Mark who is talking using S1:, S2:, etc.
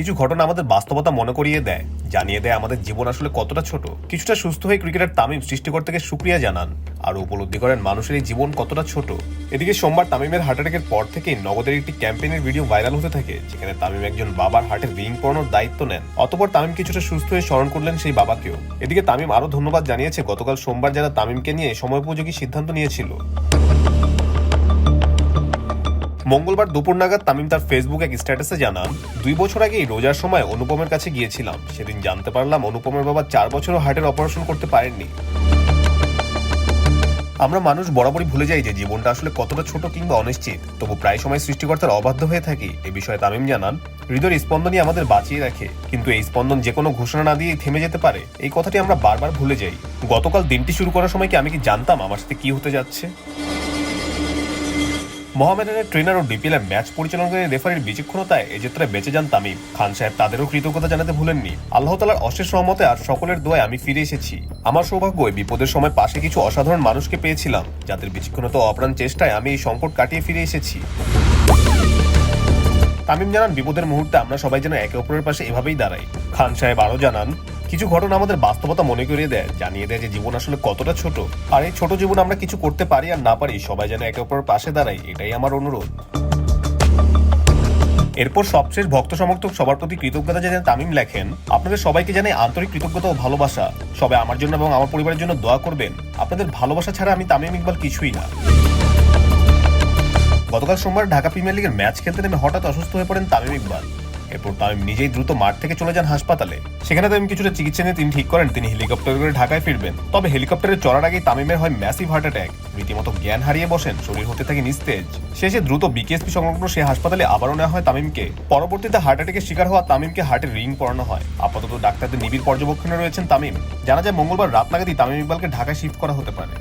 S1: কিছু ঘটনা আমাদের বাস্তবতা মনে করিয়ে দেয়, জানিয়ে দেয় আমাদের জীবন আসলে কতটা ছোট। কিছুটা সুস্থ হয়ে ক্রিকেটার তামিম সৃষ্টিকর্তাকে সুক্রিয়া জানান, আর উপলব্ধি করেন মানুষের এই জীবন কতটা ছোট? এদিকে সোমবার তামিমের হার্ট অ্যাটাকের পর থেকেই নগদের একটি ক্যাম্পেইনের ভিডিও ভাইরাল হতে থাকে, যেখানে তামিম একজন বাবার হার্টের রিং পরানোর দায়িত্ব নেন। অতপর তামিম কিছুটা সুস্থ হয়ে স্মরণ করলেন সেই বাবাকেও। এদিকে তামিম আরও ধন্যবাদ জানিয়েছে, গতকাল সোমবার যারা তামিমকে নিয়ে সময়োপযোগী সিদ্ধান্ত নিয়েছিল। মঙ্গলবার দুপুর নাগাদ তামিম তার ফেসবুক এক স্ট্যাটাসে জানান, দুই বছর আগেই রোজার সময় অনুপমের কাছে গিয়েছিলাম। সেদিন জানতে পারলাম অনুপমের বাবা চার বছরও হার্টের অপারেশন করতে পারেননি। আমরা মানুষ বরাবরই ভুলে যাই যে জীবনটা আসলে কতটা ছোট কিংবা অনিশ্চিত। তবু প্রায় সময় সৃষ্টিকর্তার অবাধ্য হয়ে থাকি। এ বিষয়ে তামিম জানান, হৃদয়ের স্পন্দনই আমাদের বাঁচিয়ে রাখে। কিন্তু এই স্পন্দন যে কোনো ঘোষণা না দিয়েই থেমে যেতে পারে। এই কথাটি আমরা বারবার ভুলে যাই। গতকাল দিনটি শুরু করার সময় কি আমি কি জানতাম আমার সাথে কি হতে যাচ্ছে? মোহামেডানের ট্রেনার ও ডিপিএল এর ম্যাচ পরিচালনাকারী রেফারির বিচক্ষণতায় যাত্রায় বেঁচে যান তামিম। খান সাহেব তাদেরও কৃতজ্ঞতা জানাতে ভুলেননি। আল্লাহ তালার অশেষ রহমতে আর সকলের দোয়ায় আমি ফিরে এসেছি। আমার সৌভাগ্য বিপদের সময় পাশে কিছু অসাধারণ মানুষকে পেয়েছিলাম, যাদের বিচক্ষণতা অপ্রাণ চেষ্টায় আমি এই সংকট কাটিয়ে ফিরে এসেছি। তামিম জানান, বিপদের মুহূর্তে আমরা সবাই যেন একে অপরের পাশে এভাবেই দাঁড়াই। খান সাহেব আরও জানান কিছু ঘটনা আমাদের বাস্তবতা মনে করিয়ে দেয়, জানিয়ে দেয় যে জীবন আসলে কতটা ছোট। আর এই ছোট জীবন আমরা কিছু করতে পারি আর না পারি, সবাই যেন একে অপরের পাশে দাঁড়াই এটাই আমার অনুরোধ। এরপর সবশেষ ভক্ত সমর্থক সবার প্রতি কৃতজ্ঞতা জানিয়ে তামিম লেখেন, আপনাদের সবাইকে জানাই আন্তরিক কৃতজ্ঞতা ও ভালোবাসা। সবাই আমার জন্য এবং আমার পরিবারের জন্য দোয়া করবেন। আপনাদের ভালোবাসা ছাড়া আমি তামিম ইকবাল কিছুই না। গতকাল সোমবার ঢাকা প্রিমিয়ার লিগের ম্যাচ খেলতে নেমে হঠাৎ অসুস্থ হয়ে পড়েন তামিম ইকবাল। এরপর তামিম নিজেই দ্রুত মাঠ থেকে চলে যান হাসপাতালে। সেখানে তামিম কিছুটা চিকিৎসা নিয়ে তিনি ঠিক করেন, তিনি হেলিকপ্টার করে ঢাকায় ফিরবেন। তবে হেলিকপ্টারে চড়ার আগেই তামিমের হয় ম্যাসিভ হার্ট অ্যাটাক। রীতিমতো জ্ঞান হারিয়ে বসেন, শরীর হতে থাকে নিস্তেজ। শেষে দ্রুত বিকেএসপি সংলগ্ন সে হাসপাতালে আবারও নেওয়া হয় তামিমকে। পরবর্তীতে হার্ট অ্যাটাকের শিকার হওয়া তামিমকে হার্টের রিং পরানো হয়। আপাতত ডাক্তারদের নিবিড় পর্যবেক্ষণে রয়েছেন তামিম। জানা যায় মঙ্গলবার রাত নাগাদই তামিম ইকবালকে ঢাকায় শিফট করা হতে পারে।